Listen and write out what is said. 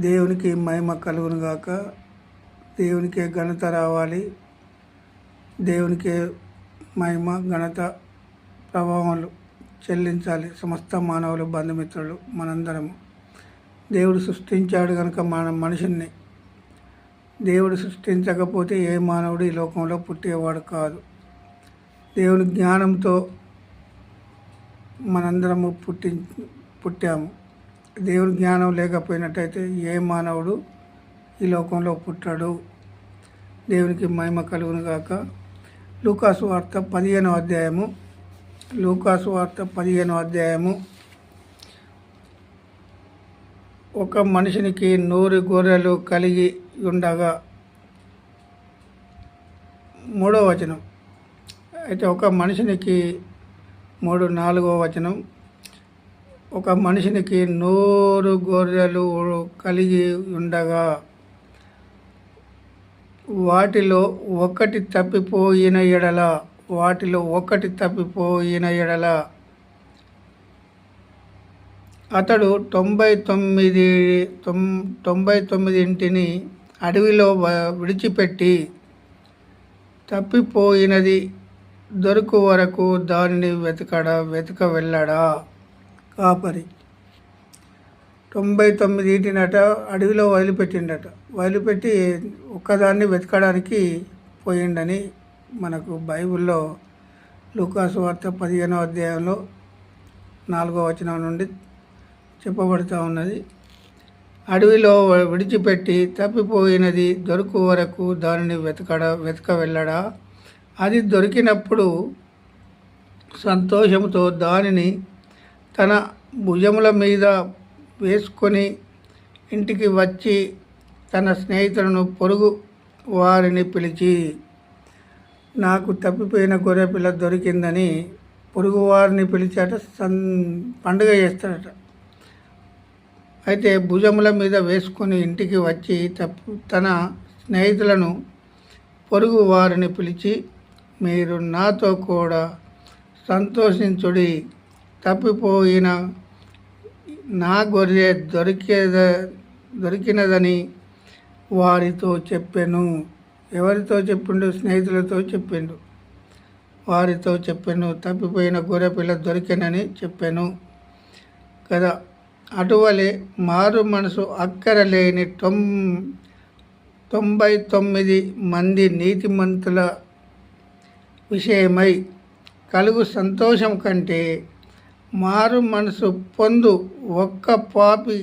దేవునికి మహిమ కలుగునుగాక దేవునికే ఘనత రావాలి. దేవునికే మహిమ ఘనత ప్రభావాలు చెల్లించాలి సమస్త మానవులు బంధుమిత్రులు మనందరము. దేవుడు సృష్టించాడు కనుక మన మనిషిని. దేవుడు సృష్టించకపోతే ఏ మానవుడు ఈ లోకంలో పుట్టేవాడు కాదు. దేవుని జ్ఞానంతో మనందరము పుట్టి పుట్టాము. దేవుడి జ్ఞానం లేకపోయినట్టయితే ఏ మానవుడు ఈ లోకంలో పుట్టాడు. దేవునికి మహిమ కలుగును గాక. లూకాసు వార్త పదిహేనో అధ్యాయము. లూకాసు వార్త పదిహేనో అధ్యాయము. ఒక మనిషినికి నూరు గొర్రెలు కలిగి ఉండగా మూడో వచనం. అయితే ఒక మనిషినికి మూడు నాలుగో వచనం. ఒక మనిషినికి నూరు గొర్రెలు కలిగి ఉండగా వాటిలో ఒకటి తప్పిపోయిన ఎడల వాటిలో ఒకటి తప్పిపోయిన ఎడల. అతడు తొంభై తొమ్మిది తొం తొంభై తొమ్మిదింటిని అడవిలో వ- విడిచిపెట్టి తప్పిపోయినది దొరుకు వరకు దానిని వెతకడా వెతక వెళ్ళడా. కాపరి. తొంభై తొమ్మిది ఈటినట అడవిలో వదిలిపెట్టిండట. వదిలిపెట్టి ఒక్కదాన్ని వెతకడానికి పోయిండని మనకు బైబిల్లో లూకాసు వార్త పదిహేనో అధ్యాయంలో నాలుగో వచనం నుండి చెప్పబడుతూ ఉన్నది. అడవిలో విడిచిపెట్టి తప్పిపోయినది దొరుకు వరకు దానిని వెతకడ వెతక వెళ్ళడా? అది దొరికినప్పుడు సంతోషంతో దానిని తన భుజముల మీద వేసుకొని ఇంటికి వచ్చి తన స్నేహితులను పొరుగు వారిని పిలిచి నాకు తప్పిపోయిన గొర్రె పిల్ల దొరికిందని పొరుగు వారిని పిలిచాట సన్ పండుగ చేస్తాడట అయితే భుజముల మీద వేసుకొని ఇంటికి వచ్చి తప్పు తన స్నేహితులను పొరుగు వారిని పిలిచి మీరు నాతో కూడా సంతోషించుడి. తప్పిపోయిన నా గొర్రె దొరికేద దొరికినదని వారితో చెప్పాను. ఎవరితో చెప్పిండు? స్నేహితులతో చెప్పిండు. వారితో చెప్పాను. తప్పిపోయిన గొర్రె పిల్ల దొరికినని చెప్పాను. కదా? అటువలే మారు మనసు అక్కర లేని తొం తొంభై తొమ్మిది మంది నీతిమంతుల విషయమై కలుగు సంతోషం కంటే మారు మనసు పొందు ఒక్క పాపి